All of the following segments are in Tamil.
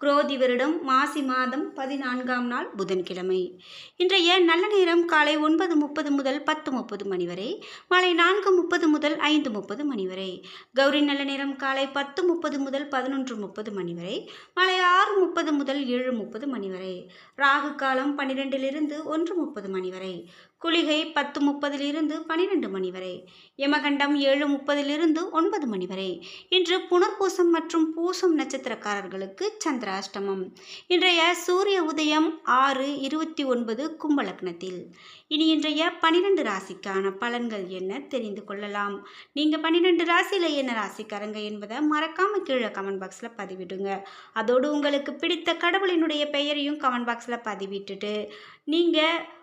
குரோதி வருடம் மாசி மாதம் பதினான்காம் நாள் புதன்கிழமை. இன்றைய நல்ல நேரம் காலை ஒன்பது முப்பது முதல் பத்து முப்பது மணி வரை மாலை நான்கு முப்பது முதல் ஐந்து முப்பது மணி வரை கௌரி நல்ல நேரம் காலை பத்து முப்பது முதல் பதினொன்று முப்பது மணி வரை மாலை ஆறு முப்பது முதல் ஏழு முப்பது மணி வரை ராகு காலம் பன்னிரெண்டிலிருந்து ஒன்று முப்பது மணி வரை குளிகை பத்து முப்பதிலிருந்து பன்னிரெண்டு மணி வரை யமகண்டம் ஏழு முப்பதிலிருந்து ஒன்பது மணி வரை இன்று புனர்பூசம் மற்றும் பூசம் நட்சத்திரக்காரர்களுக்கு சந்திராஷ்டமம். இன்றைய சூரிய உதயம் ஆறு இருபத்தி ஒன்பது கும்பலக்னத்தில். இனி இன்றைய பன்னிரெண்டு ராசிக்கான பலன்கள் என்ன தெரிந்து கொள்ளலாம். நீங்கள் பன்னிரெண்டு ராசியில் என்ன ராசிக்காரங்க என்பதை மறக்காமல் கீழே கமெண்ட் பாக்ஸில் பதிவிடுங்க. அதோடு உங்களுக்கு பிடித்த கடவுளினுடைய பெயரையும் கமெண்ட் பாக்ஸில் பதிவிட்டுட்டு நீங்கள்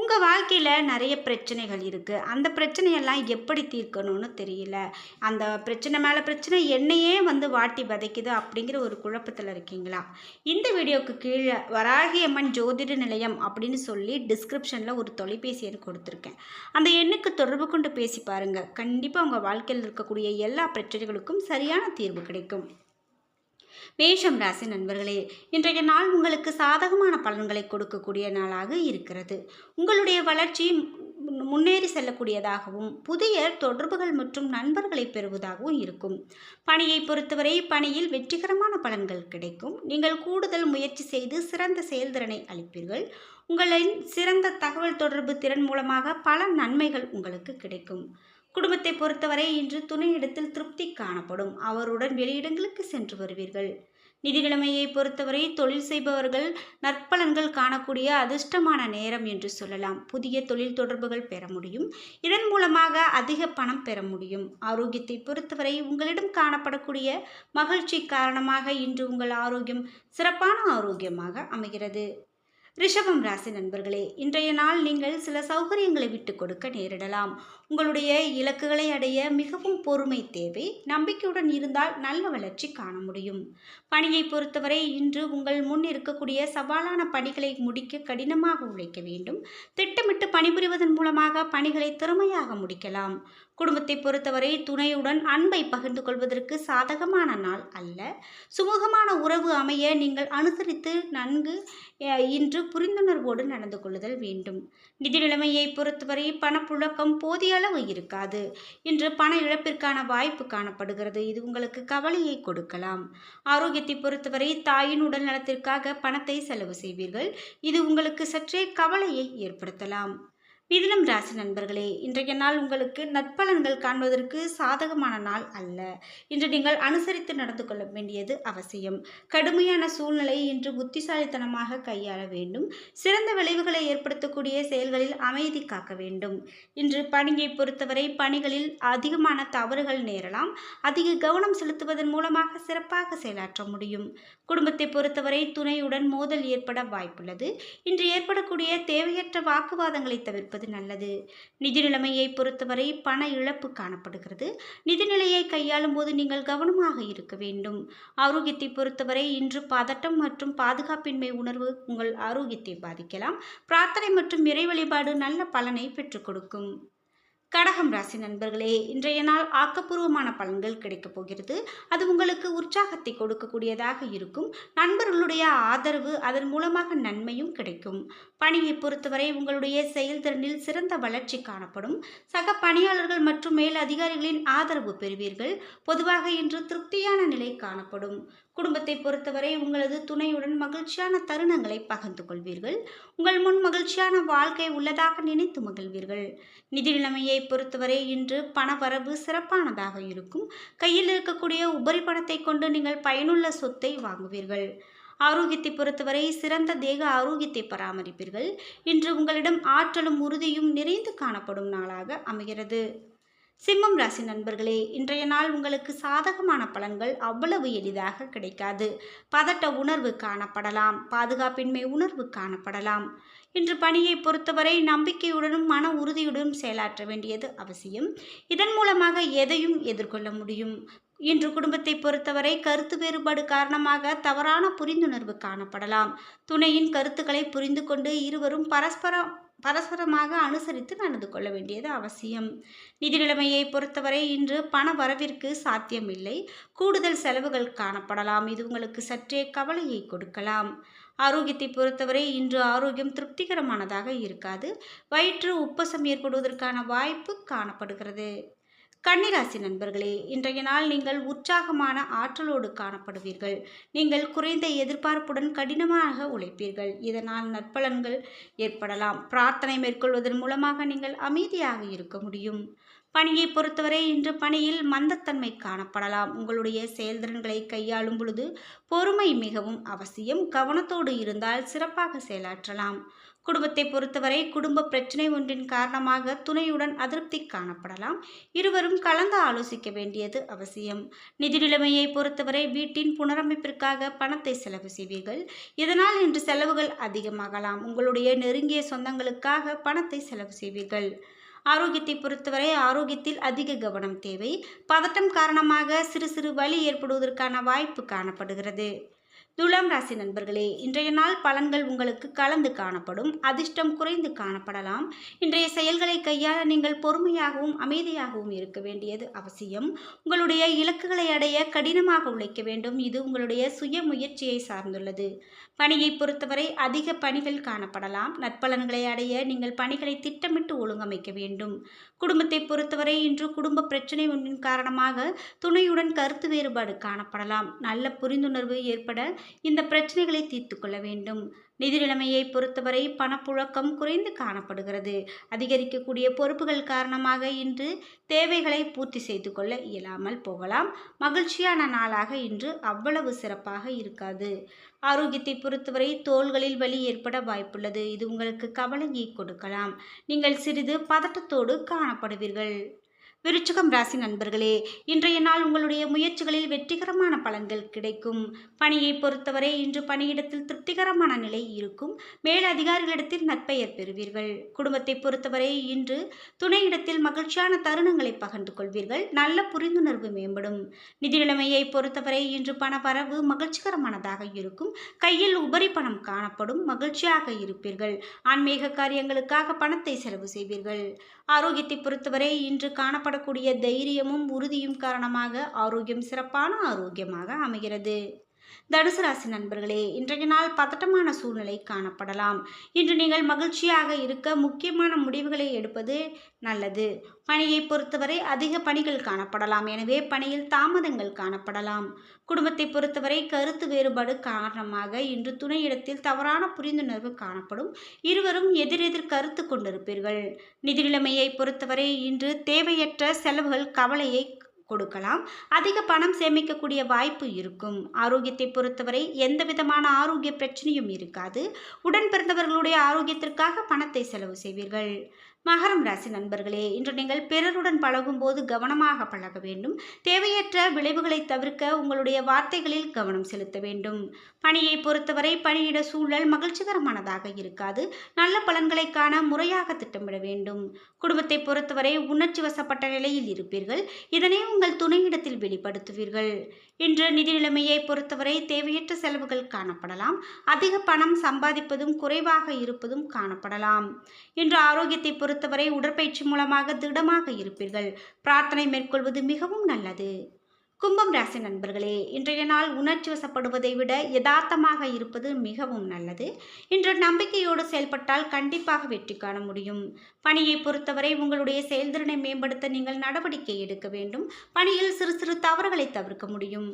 உங்கள் வாழ்க்கையில் நிறைய பிரச்சனைகள் இருக்குது அந்த பிரச்சனையெல்லாம் எப்படி தீர்க்கணும்னு தெரியல. அந்த பிரச்சனை மேலே பிரச்சனை என்னையே வந்து வாட்டி வதைக்குது அப்படிங்கிற ஒரு குழப்பத்தில் இருக்கீங்களா? இந்த வீடியோவுக்கு கீழே வராகி அம்மன் ஜோதிட நிலையம் அப்படின்னு சொல்லி டிஸ்கிரிப்ஷனில் ஒரு தொலைபேசி எண் கொடுத்துருக்கேன். அந்த எண்ணுக்கு தொடர்பு கொண்டு பேசி பாருங்கள் கண்டிப்பாக உங்கள் வாழ்க்கையில் இருக்கக்கூடிய எல்லா பிரச்சனைகளுக்கும் சரியான தீர்வு கிடைக்கும். மேஷம் ராசி நண்பர்களே இன்றைய நாள் உங்களுக்கு சாதகமான பலன்களை கொடுக்கக்கூடிய நாளாக இருக்கிறது. உங்களுடைய வளர்ச்சி முன்னேறி செல்லக்கூடியதாகவும் புதிய தொடர்புகள் மற்றும் நண்பர்களை பெறுவதாகவும் இருக்கும். பணியை பொறுத்தவரை பணியில் வெற்றிகரமான பலன்கள் கிடைக்கும். நீங்கள் கூடுதல் முயற்சி செய்து சிறந்த செயல்திறனை அளிப்பீர்கள். உங்களின் சிறந்த தகவல் தொடர்பு திறன் மூலமாக பல நன்மைகள் உங்களுக்கு கிடைக்கும். குடும்பத்தை பொறுத்தவரை இன்று துணையிடத்தில் திருப்தி காணப்படும். அவருடன் வெளியிடங்களுக்கு சென்று வருவீர்கள். நிதி நிலைமையை பொறுத்தவரை தொழில் செய்பவர்கள் நற்பலன்கள் காணக்கூடிய அதிர்ஷ்டமான நேரம் என்று சொல்லலாம். புதிய தொழில் தொடர்புகள் பெற முடியும். இதன் மூலமாக அதிக பணம் பெற முடியும். ஆரோக்கியத்தை பொறுத்தவரை உங்களிடம் காணப்படக்கூடிய மகிழ்ச்சி காரணமாக இன்று உங்கள் ஆரோக்கியம் சிறப்பான ஆரோக்கியமாக அமைகிறது. ரிஷபம் ராசி நண்பர்களே இன்றைய நாள் நீங்கள் சில சௌகரியங்களை விட்டு கொடுக்க நேரிடலாம். உங்களுடைய இலக்குகளை அடைய மிகவும் பொறுமை தேவை. நம்பிக்கையுடன் இருந்தால் நல்ல வளர்ச்சி காண முடியும். பணியை பொறுத்தவரை இன்று உங்கள் முன் இருக்கக்கூடிய சவாலான பணிகளை முடிக்க கடினமாக உழைக்க வேண்டும். திட்டமிட்டு பணிபுரிவதன் மூலமாக பணிகளை திறமையாக முடிக்கலாம். குடும்பத்தை பொறுத்தவரை துணையுடன் அன்பை பகிர்ந்து கொள்வதற்கு சாதகமான நாள் அல்ல. சுமூகமான உறவு அமைய நீங்கள் அனுசரித்து நன்கு இன்று புரிந்துணர்வோடு நடந்து கொள்ளுதல் வேண்டும். நிதி நிலைமையை பொறுத்தவரை பணப்புழக்கம் போதிய அளவு இருக்காது. இன்று பண இழப்பிற்கான வாய்ப்பு காணப்படுகிறது. இது உங்களுக்கு கவலையை கொடுக்கலாம். ஆரோக்கியத்தை பொறுத்தவரை தாயின் உடல் நலத்திற்காக பணத்தை செலவு செய்வீர்கள். இது உங்களுக்கு சற்றே கவலையை ஏற்படுத்தலாம். மிதுனம் ராசி நண்பர்களே இன்றைய நாள் உங்களுக்கு நற்பலன்கள் காண்பதற்கு சாதகமான நாள் அல்ல. இன்று நீங்கள் அனுசரித்து நடந்து கொள்ள வேண்டியது அவசியம். கடுமையான சூழ்நிலை இன்று புத்திசாலித்தனமாக கையாள வேண்டும். சிறந்த விளைவுகளை ஏற்படுத்தக்கூடிய செயல்களில் அமைதி காக்க வேண்டும். இன்று பணியை பொறுத்தவரை பணிகளில் அதிகமான தவறுகள் நேரலாம். அதிக கவனம் செலுத்துவதன் மூலமாக சிறப்பாக செயலாற்ற முடியும். குடும்பத்தை பொறுத்தவரை துணையுடன் மோதல் ஏற்பட வாய்ப்புள்ளது. இன்று ஏற்படக்கூடிய தேவையற்ற வாக்குவாதங்களை தவிர்ப்பது நல்லது. நிதி நிலைமையை பொறுத்தவரை பண இழப்பு காணப்படுகிறது. நிதிநிலையை கையாளும் போது நீங்கள் கவனமாக இருக்க வேண்டும். ஆரோக்கியத்தை பொறுத்தவரை இன்று பதட்டம் மற்றும் பாதுகாப்பின்மை உணர்வு உங்கள் ஆரோக்கியத்தை பாதிக்கலாம். பிரார்த்தனை மற்றும் இறை வழிபாடு நல்ல பலனை பெற்றுக் கொடுக்கும். கடகம் ராசி நண்பர்களே இன்றைய நாள் ஆக்கப்பூர்வமான பலன்கள் கிடைக்கப் போகிறது. அது உங்களுக்கு உற்சாகத்தை கொடுக்கக்கூடியதாக இருக்கும். நண்பர்களுடைய ஆதரவு அதன் மூலமாக நன்மையும் கிடைக்கும். பணியை பொறுத்தவரை உங்களுடைய செயல்திறனில் சிறந்த வளர்ச்சி காணப்படும். சக பணியாளர்கள் மற்றும் மேல் அதிகாரிகளின் ஆதரவு பெறுவீர்கள். பொதுவாக இன்று திருப்தியான நிலை காணப்படும். குடும்பத்தை பொறுத்தவரை உங்களது துணையுடன் மகிழ்ச்சியான தருணங்களை பகிர்ந்து கொள்வீர்கள். உங்கள் முன் மகிழ்ச்சியான வாழ்க்கை உள்ளதாக நினைத்து மகிழ்வீர்கள். நிதி நிலைமையை பொறுத்தவரை இன்று பணவரவு சிறப்பானதாக இருக்கும். கையில் இருக்கக்கூடிய உபரி பணத்தை கொண்டு நீங்கள் பயனுள்ள சொத்தை வாங்குவீர்கள். ஆரோக்கியத்தை பொறுத்தவரை சிறந்த தேக ஆரோக்கியத்தை பராமரிப்பீர்கள். இன்று உங்களிடம் ஆற்றலும் உறுதியும் நிறைந்து காணப்படும் நாளாக அமைகிறது. சிம்மம் ராசி நண்பர்களே இன்றைய நாள் உங்களுக்கு சாதகமான பலன்கள் அவ்வளவு எளிதாக கிடைக்காது. பதட்ட உணர்வு காணப்படலாம் பாதுகாப்பின்மை உணர்வு காணப்படலாம். இன்று பணியை பொறுத்தவரை நம்பிக்கையுடனும் மன உறுதியுடனும் செயலாற்ற வேண்டியது அவசியம். இதன் மூலமாக எதையும் எதிர்கொள்ள முடியும். இன்று குடும்பத்தை பொறுத்தவரை கருத்து வேறுபாடு காரணமாக தவறான புரிந்துணர்வு காணப்படலாம். துணையின் கருத்துக்களை புரிந்து கொண்டு இருவரும் பரஸ்பரம் பரஸ்பரமாக அனுசரித்து நடந்து கொள்ள வேண்டியது அவசியம். நிதி நிலைமையை பொறுத்தவரை இன்று பண வரவிற்கு சாத்தியமில்லை. கூடுதல் செலவுகள் காணப்படலாம். இது உங்களுக்கு சற்றே கவலையை கொடுக்கலாம். ஆரோக்கியத்தை பொறுத்தவரை இன்று ஆரோக்கியம் திருப்திகரமானதாக இருக்காது. வயிற்று உப்பசம் ஏற்படுவதற்கான வாய்ப்பு காணப்படுகிறது. கன்னிராசி நண்பர்களே இன்றைய நாள் நீங்கள் உற்சாகமான ஆற்றலோடு காணப்படுவீர்கள். நீங்கள் குறைந்த எதிர்பார்ப்புடன் கடினமாக உழைப்பீர்கள். இதனால் நற்பலன்கள் ஏற்படலாம். பிரார்த்தனை மேற்கொள்வதன் மூலமாக நீங்கள் அமைதியாக இருக்க முடியும். பணியை பொறுத்தவரை இன்று பணியில் மந்தத்தன்மை காணப்படலாம். உங்களுடைய செயல்திறன்களை கையாளும் பொழுது பொறுமை மிகவும் அவசியம். கவனத்தோடு இருந்தால் சிறப்பாக செயலாற்றலாம். குடும்பத்தை பொறுத்தவரை குடும்ப பிரச்சனை ஒன்றின் காரணமாக துணையுடன் அதிருப்தி காணப்படலாம். இருவரும் கலந்து ஆலோசிக்க வேண்டியது அவசியம். நிதி நிலைமையை பொறுத்தவரை வீட்டின் புனரமைப்பிற்காக பணத்தை செலவு செய்வீர்கள். இதனால் இன்று செலவுகள் அதிகமாகலாம். உங்களுடைய நெருங்கிய சொந்தங்களுக்காக பணத்தை செலவு செய்வீர்கள். ஆரோக்கியத்தை பொறுத்தவரை ஆரோக்கியத்தில் அதிக கவனம் தேவை. பதட்டம் காரணமாக சிறு சிறு வலி ஏற்படுவதற்கான வாய்ப்பு காணப்படுகிறது. துலாம் ராசி நண்பர்களே இன்றைய நாள் பலன்கள் உங்களுக்கு கலந்து காணப்படும் அதிர்ஷ்டம் குறைந்து காணப்படலாம். இன்றைய செயல்களை கையாள நீங்கள் பொறுமையாகவும் அமைதியாகவும் இருக்க வேண்டியது அவசியம். உங்களுடைய இலக்குகளை அடைய கடினமாக உழைக்க வேண்டும். இது உங்களுடைய சுய முயற்சியை சார்ந்துள்ளது. பணியை பொறுத்தவரை அதிக பணிகள் காணப்படலாம். நற்பலன்களை அடைய நீங்கள் பணிகளை திட்டமிட்டு ஒழுங்கமைக்க வேண்டும். குடும்பத்தை பொறுத்தவரை இன்று குடும்ப பிரச்சனை ஒன்றின் காரணமாக துணையுடன் கருத்து வேறுபாடு காணப்படலாம். நல்ல புரிந்துணர்வு ஏற்பட இந்த பிரச்சனைகளை தீர்த்து கொள்ள வேண்டும். நிதி நிலைமையை பொறுத்தவரை பணப்புழக்கம் குறைந்து காணப்படுகிறது. அதிகரிக்கக்கூடிய பொறுப்புகள் காரணமாக இன்று தேவைகளை பூர்த்தி செய்து கொள்ள இயலாமல் போகலாம். மகிழ்ச்சியான நாளாக இன்று அவ்வளவு சிறப்பாக இருக்காது. ஆரோக்கியத்தை பொறுத்தவரை தோள்களில் வலி ஏற்பட வாய்ப்புள்ளது. இது உங்களுக்கு கவலையை கொடுக்கலாம். நீங்கள் சிறிது பதட்டத்தோடு காணப்படுவீர்கள். விருச்சிகம் ராசி நண்பர்களே இன்றைய நாள் உங்களுடைய முயற்சிகளில் வெற்றிகரமான பலன்கள் கிடைக்கும். பணியை பொறுத்தவரை இன்று பணியிடத்தில் திருப்திகரமான நிலை இருக்கும். மேல் அதிகாரிகளிடத்தில் நற்பெயர் பெறுவீர்கள். குடும்பத்தை பொறுத்தவரை இன்று துணையிடத்தில் மகிழ்ச்சியான தருணங்களை பகிர்ந்து கொள்வீர்கள். நல்ல புரிந்துணர்வு மேம்படும். நிதி நிலைமையை பொறுத்தவரை இன்று பண வரவு மகிழ்ச்சிகரமானதாக இருக்கும். கையில் உபரி பணம் காணப்படும். மகிழ்ச்சியாக இருப்பீர்கள். ஆன்மீக காரியங்களுக்காக பணத்தை செலவு செய்வீர்கள். ஆரோக்கியத்தை பொறுத்தவரை இன்று ஏற்படக்கூடிய தைரியமும் உறுதியும் காரணமாக ஆரோக்கியம் சிறப்பான ஆரோக்கியமாக அமைகிறது. தனுசு ராசி நண்பர்களே இன்றைய நாள் பதட்டமான சூழ்நிலை காணப்படலாம். இன்று நீங்கள் மகிழ்ச்சியாக இருக்க முக்கியமான முடிவுகளை எடுப்பது நல்லது. பணியை பொறுத்தவரை அதிக பணிகள் காணப்படலாம். எனவே பணியில் தாமதங்கள் காணப்படலாம். குடும்பத்தை பொறுத்தவரை கருத்து வேறுபாடு காரணமாக இன்று துணையிடத்தில் தவறான புரிந்துணர்வு காணப்படும். இருவரும் எதிரெதிர் கருத்து கொண்டிருப்பீர்கள். நிதி நிலைமையை பொறுத்தவரை இன்று தேவையற்ற செலவுகள் கவலையை கொடுக்கலாம். அதிக பணம் சேமிக்கக்கூடிய வாய்ப்பு இருக்கும். ஆரோக்கியத்தை பொறுத்தவரை எந்த விதமான ஆரோக்கிய பிரச்சனையும் இருக்காது. உடன் பிறந்தவர்களுடைய ஆரோக்கியத்திற்காக பணத்தை செலவு செய்வீர்கள். மகரம் ராசி நண்பர்களே இன்று நீங்கள் பிறருடன் பழகும்போது கவனமாக பழக வேண்டும். தேவையற்ற விளைவுகளை தவிர்க்க உங்களுடைய வார்த்தைகளில் கவனம் செலுத்த வேண்டும். பணியை பொறுத்தவரை பணியிட சூழல் மகிழ்ச்சிகரமானதாக இருக்காது. நல்ல பலன்களை காண முறையாக திட்டமிட வேண்டும். குடும்பத்தை பொறுத்தவரை உணர்ச்சி வசப்பட்ட நிலையில் இருப்பீர்கள். இதனை உங்கள் துணையிடத்தில் வெளிப்படுத்துவீர்கள். இன்று நிதி நிலைமையை பொறுத்தவரை தேவையற்ற செலவுகள் காணப்படலாம். அதிக பணம் சம்பாதிப்பதும் குறைவாக இருப்பதும் காணப்படலாம். இன்று ஆரோக்கியத்தை பொறுத்தவரை உடற்பயிற்சி மூலமாக திடமாக இருப்பீர்கள். பிரார்த்தனை மேற்கொள்வது மிகவும் நல்லது. கும்பம் ராசி நண்பர்களே இன்றைய நாள் உணர்ச்சி வசப்படுவதை விட யதார்த்தமாக இருப்பது மிகவும் நல்லது. இன்று நம்பிக்கையோடு செயல்பட்டால் கண்டிப்பாக வெற்றி காண முடியும். பணியை பொறுத்தவரை உங்களுடைய செயல்திறனை மேம்படுத்த நீங்கள் நடவடிக்கை எடுக்க வேண்டும். பணியில் சிறு சிறு தவறுகளை தவிர்க்க முடியும்.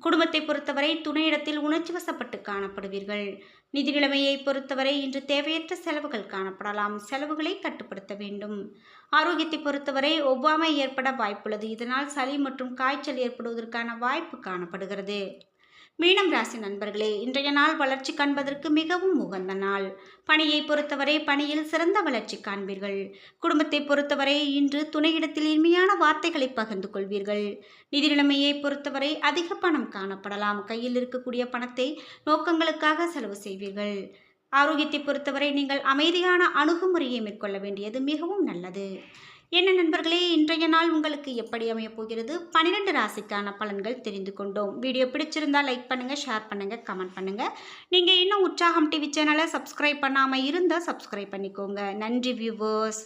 குடும்பத்தை பொறுத்தவரை துணையிடத்தில் உணர்ச்சி வசப்பட்டு காணப்படுவீர்கள். நிதி நிலைமையை பொறுத்தவரை இன்று தேவையற்ற செலவுகள் காணப்படலாம். செலவுகளை கட்டுப்படுத்த வேண்டும். ஆரோக்கியத்தை பொறுத்தவரை ஒவ்வாமை ஏற்பட வாய்ப்புள்ளது. இதனால் சளி மற்றும் காய்ச்சல் ஏற்படுவதற்கான வாய்ப்பு காணப்படுகிறது. மீனம் ராசி நண்பர்களே இன்றைய நாள் வளர்ச்சி காண்பதற்கு மிகவும் உகந்த நாள். பணியை பொறுத்தவரை பணியில் சிறந்த வளர்ச்சி காண்பீர்கள். குடும்பத்தை பொறுத்தவரை இன்று துணையிடத்தில் இனிமையான வார்த்தைகளை பகிர்ந்து கொள்வீர்கள். நிதி நிலைமையை பொறுத்தவரை அதிக பணம் காணப்படலாம். கையில் இருக்கக்கூடிய பணத்தை நோக்கங்களுக்காக செலவு செய்வீர்கள். ஆரோக்கியத்தை பொறுத்தவரை நீங்கள் அமைதியான அணுகுமுறையை மேற்கொள்ள வேண்டியது மிகவும் நல்லது. என்ன நண்பர்களே இன்றைய நாள் உங்களுக்கு எப்படி அமையப் போகிறது? பன்னிரெண்டு ராசிக்கான பலன்கள் தெரிந்து கொண்டோம். வீடியோ பிடிச்சிருந்தால் லைக் பண்ணுங்கள் ஷேர் பண்ணுங்கள் கமெண்ட் பண்ணுங்கள் நீங்கள் இன்னும் உற்சாகம் டிவி சேனலை சப்ஸ்கிரைப் பண்ணாமல் இருந்தால் சப்ஸ்கிரைப் பண்ணிக்கோங்க. நன்றி வியூவர்ஸ்